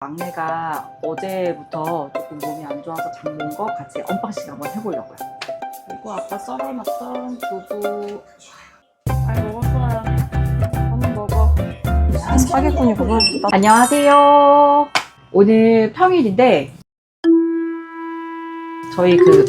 막내가 어제부터 조금 몸이 안 좋아서 장본거 같이 언박싱 한번 해보려고요. 그리고 아까 썰어놨던 두부. 잘 먹었어요. 한번 먹어. 사기꾼이구나. 안녕하세요. 오늘 평일인데 저희 그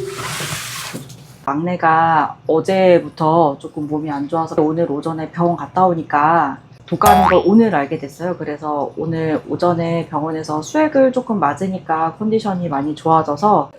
막내가 어제부터 조금 몸이 안 좋아서 오늘 오전에 병원 갔다 오니까 독 가는 걸 오늘 알게 됐어요. 그래서 오늘 오전에 병원에서 수액을 조금 맞으니까 컨디션이 많이 좋아져서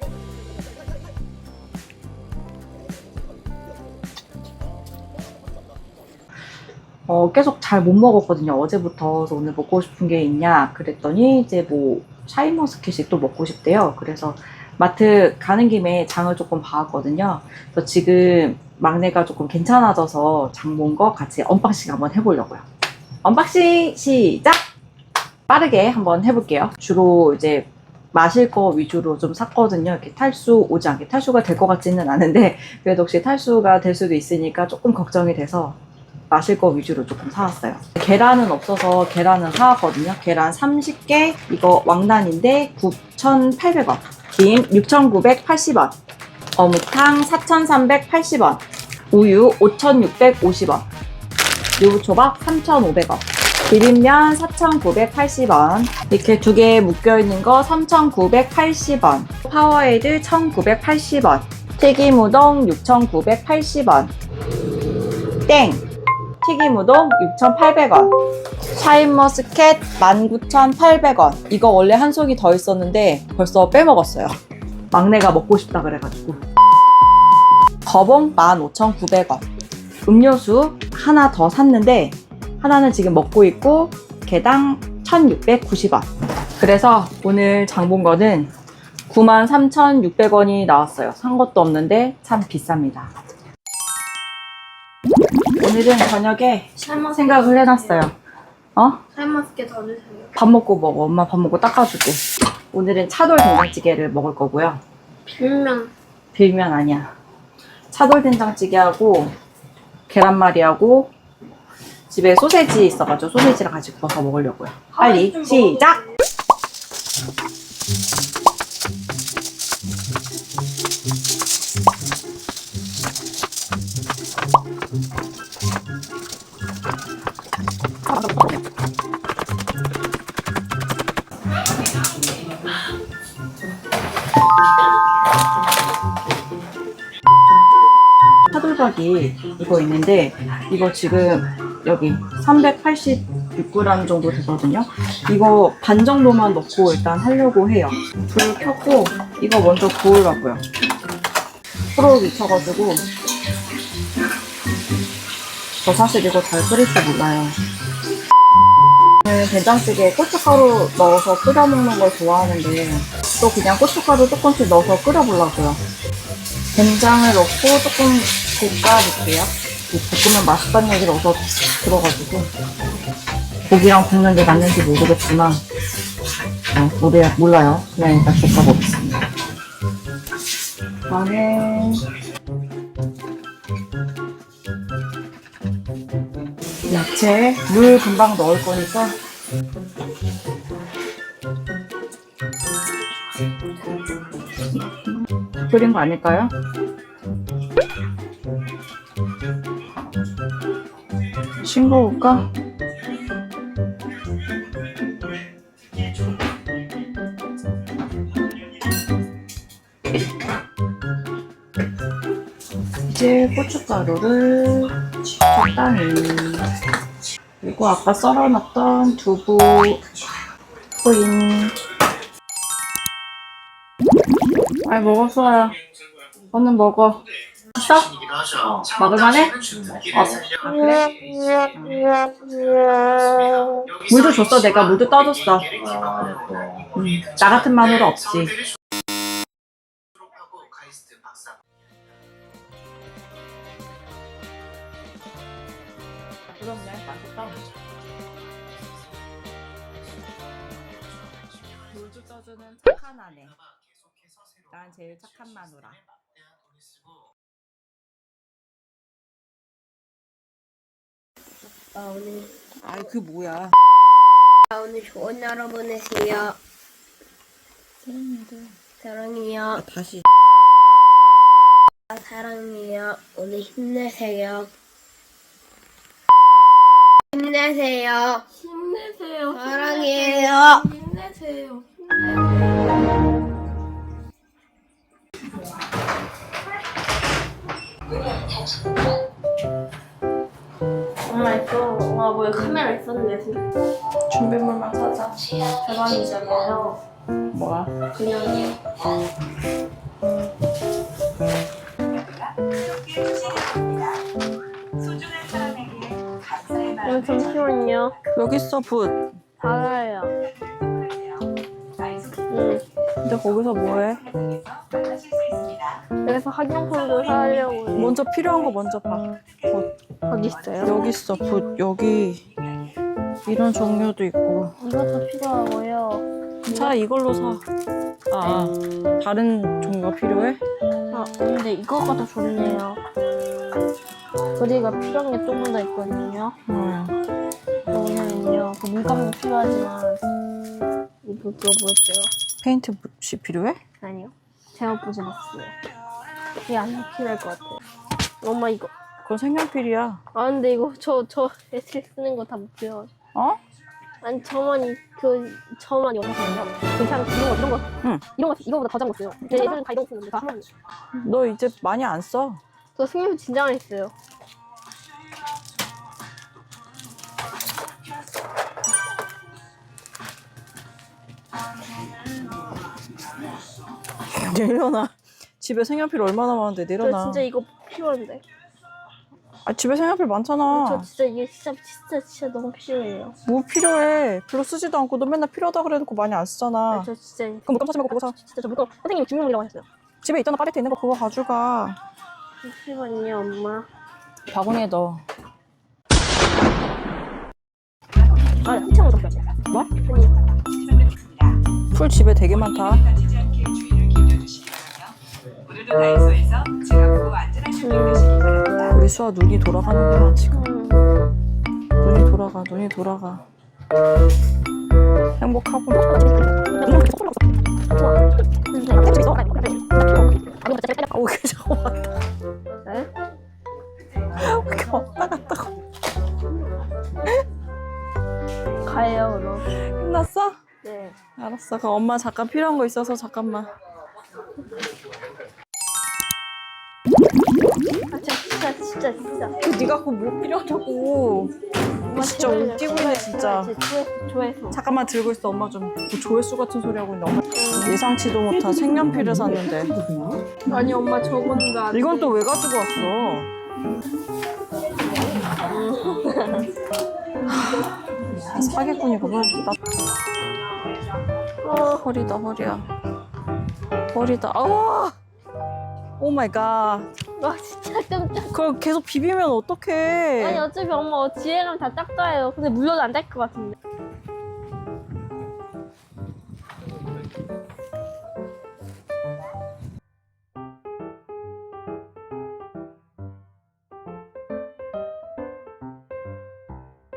어, 계속 잘 못 먹었거든요. 어제부터 그래서 오늘 먹고 싶은 게 있냐 그랬더니 이제 뭐 샤인머스켓이 또 먹고 싶대요. 그래서 마트 가는 김에 장을 조금 봐왔거든요. 그래서 지금 막내가 조금 괜찮아져서 장 본 거 같이 언박싱 한번 해보려고요. 언박싱 시작! 빠르게 한번 해볼게요. 주로 이제 마실 거 위주로 좀 샀거든요. 이렇게 탈수 오지 않게 탈수가 될 것 같지는 않은데 그래도 혹시 탈수가 될 수도 있으니까 조금 걱정이 돼서 마실 거 위주로 조금 사왔어요. 계란은 없어서 계란은 사왔거든요. 계란 30개, 이거 왕란인데 9,800원. 김 6,980원. 어묵탕 4,380원. 우유 5,650원. 유부초밥 3,500원. 비빔면 4,980원. 이렇게 두 개 묶여있는 거 3,980원. 파워에이드 1,980원. 튀김 우동 6,980원. 땡! 튀김 우동 6,800원. 샤인머스켓 19,800원. 이거 원래 한 속이 더 있었는데 벌써 빼먹었어요. 막내가 먹고 싶다 그래가지고. 거봉 15,900원. 음료수 하나 더 샀는데 하나는 지금 먹고 있고 개당 1,690원. 그래서 오늘 장 본 거는 93,600원이 나왔어요. 산 것도 없는데 참 비쌉니다. 오늘은 저녁에 생각을 해놨어요. 어? 샤인머스켓 더 주세요. 밥 먹고 먹어. 엄마 밥 먹고 닦아줄게. 오늘은 차돌 된장찌개를 먹을 거고요. 빌면 빌면 아니야. 차돌 된장찌개하고 계란말이하고 집에 소세지 있어가지고 소세지를 같이 구워서 먹으려고요. 빨리 좀 시작! 차돌박이 이거 있는데 이거 지금 여기 386g 정도 되거든요. 이거 반 정도만 넣고 일단 하려고 해요. 불을 켰고 이거 먼저 구우려고요. 프로 미쳐가지고 저 사실 이거 잘 끓일 줄 몰라요. 저는 된장찌개에 고춧가루 넣어서 끓여 먹는 걸 좋아하는데 또 그냥 고춧가루 조금씩 넣어서 끓여 보려고요. 된장을 넣고 조금 볶아볼게요. 볶으면 맛있다는 얘기를 어서 들어가지고 고기랑 볶는 게 맞는지 모르겠지만 어, 모르, 몰라요. 그냥 일단 볶아보겠습니다. 다음에 야채 물 금방 넣을 거니까 끓인 거 아닐까요? 싱거울까? 이제 고춧가루를 적당히 그리고 아까 썰어놨던 두부 뿌린 아 먹었어요. 얼른 먹어 있어? 먹을만해? 어. 아, 그래? 물도 줬어. 내가 물도 떠줬어. 음, 나 같은 마누라 없지. 그렇네. 맛있다. 물도 떠주는 착한 아내. 난 제일 착한 마누라 아 오늘 아이 그 뭐야 오늘 좋은 하루 보내세요. 사랑해요. 다시 사랑해요. 오늘 힘내세요. 힘내세요. 힘내세요. 사랑해요. 힘내세요. 이거 엄마 뭐에 카메라 있었는데 지금 준비물만 사자. 대박이잖아요. 뭐야? 그냥 어, 잠시만요. 여기 있어 붓. 달아요. 응. 근데 거기서 뭐해? 그래서 학용품도 사려고. 먼저 필요한 거 먼저 봐. 붓. 거기 있어요. 여기 있어 붓. 여기 이런 종류도 있고. 이것도 필요하고요. 차라리 이걸로 사. 아, 다른 종류가 필요해? 아, 근데 이거가 더 좋네요. 우리가 필요한 게 조금 더 있거든요. 응. 뭐냐면요. 그 물감도 필요하지만 이거 그거 뭐였어요? 페인트 붓이 필요해? 아니요. 제가 보지 않았어요. 이게 안 필요할 것 같아요. 엄마 이거. 그건 색연필이야. 아 근데 이거 저 저 애들 쓰는 거 다못 필요. 어? 아니 저만 이- 그 저만 영상이요. 괜찮아 이런 거 이런 거. 응. 이런 거 이거보다 더 작은 거 써요. 근데 애들은 다 이런 거 쓰는데 다 하면. 너 이제 많이 안 써. 저 승엽이 진짜 많이 했어요. 내려놔. 집에 색연필 얼마나 많은데 저 내려놔. 진짜 이거 필요한데. 아, 집에 색연필 많잖아. 저 진짜 이게 진짜 진짜 진짜 너무 필요해요. 뭐 필요해? 별로 쓰지도 않고 너 맨날 필요하다 그래놓고 많이 안 쓰잖아. 아, 저 진짜 그럼 물감 사지 말고 그거 사. 진짜 저 물건 선생님이 증명이라고 했어요. 집에 있잖아 팔레트 있는 거 그거 가져가. 잠시만요, 엄마. 바구니에 넣어. 아, 줬어요. 뭐? 풀 집에 되게 많다. 오늘도 다이소에서 즐겁고 안전한 쇼핑 되시기 바랍니다. 우리 수아 눈이 돌아가는구나 지금. 음. 눈이 돌아가, 눈이 돌아가. 행복하고. 아, 왜 이렇게 자꾸 왔다. 이렇게 왔다 갔다. 가요, 그럼. 끝났어? 네. 알았어. 그럼 엄마 잠깐 필요한 거 있어서 잠깐만. 진짜, 진짜, 진짜. 그 네가 그거 뭐 필요하냐고. 엄마 진짜 제발, 웃기고 제발, 있네, 진짜. 제발, 조회수, 조회수. 잠깐만 들고 있어. 엄마 좀 뭐 조회수 같은 소리 하고 있는데 엄마 예상치도 못한 색연필을 샀는데 아니, 엄마 저거는 나. 이건 또 왜 가지고 왔어? 하, 사기꾼이구만. 나 어, 허리다 허리야. 허리다. 아! 오 마이 갓. 와, 진짜 깜짝. 그걸 계속 비비면 어떡해. 아니, 어차피 엄마 뒤에 가면 다 닦아요. 근데 물려도 안될것 같은데.